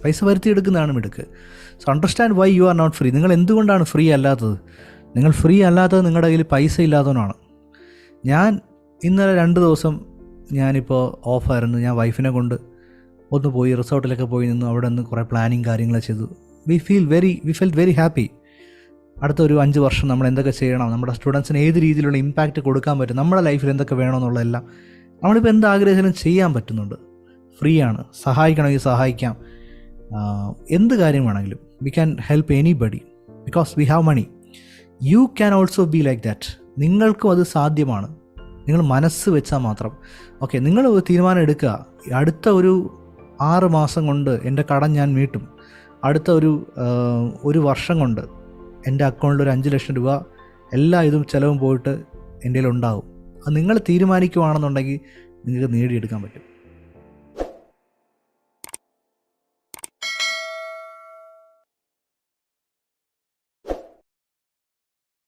പൈസ വരുത്തിയെടുക്കുന്നതാണ് മിടുക്ക്. So understand why you are not free നിങ്ങൾ എന്തുകൊണ്ടാണ് ഫ്രീ അല്ലാത്തത്? നിങ്ങൾ ഫ്രീ അല്ലാത്തത് നിങ്ങളുടെ കയ്യിൽ പൈസ ഇല്ലാത്തവനാണ്. ഞാൻ ഇന്നലെ രണ്ട് ദിവസം ഞാനിപ്പോൾ ഓഫായിരുന്നു ഞാൻ വൈഫിനെ കൊണ്ട് ഒന്ന് പോയി റിസോർട്ടിലൊക്കെ പോയി നിന്നു അവിടെ നിന്ന് കുറേ പ്ലാനിങ് കാര്യങ്ങളൊക്കെ ചെയ്തു. We feel very we fell very happy അടുത്ത ഒരു അഞ്ച് വർഷം നമ്മൾ എന്തൊക്കെ ചെയ്യണം നമ്മുടെ സ്റ്റുഡൻസിന് ഏത് രീതിയിലുള്ള ഇമ്പാക്റ്റ് കൊടുക്കാൻ പറ്റും നമ്മുടെ ലൈഫിൽ എന്തൊക്കെ വേണമെന്നുള്ളതെല്ലാം നമ്മളിപ്പോൾ എന്ത് ആഗ്രഹിച്ചാലും ചെയ്യാൻ പറ്റുന്നുണ്ട്. ഫ്രീ ആണ്. സഹായിക്കണമെങ്കിൽ സഹായിക്കാം. എന്ത് കാര്യം വേണമെങ്കിലും. We can help anybody because we have money you can also be like that നിങ്ങൾക്കും അത് സാധ്യമാണ്. നിങ്ങൾ മനസ്സ് വെച്ചാൽ മാത്രം. ഓക്കെ നിങ്ങൾ തീരുമാനം എടുക്കുക. അടുത്ത ഒരു ആറ് മാസം കൊണ്ട് എന്റെ കടം ഞാൻ മീട്ടും അടുത്ത ഒരു ഒരു വർഷം കൊണ്ട് എന്റെ അക്കൗണ്ടിൽ ഒരു അഞ്ച് ലക്ഷം രൂപ എല്ലാ ഇതും ചിലവും പോയിട്ട് എന്റെ ഉണ്ടാവും. അത് നിങ്ങൾ തീരുമാനിക്കുവാണെന്നുണ്ടെങ്കിൽ നിങ്ങൾക്ക് നേടിയെടുക്കാൻ പറ്റും.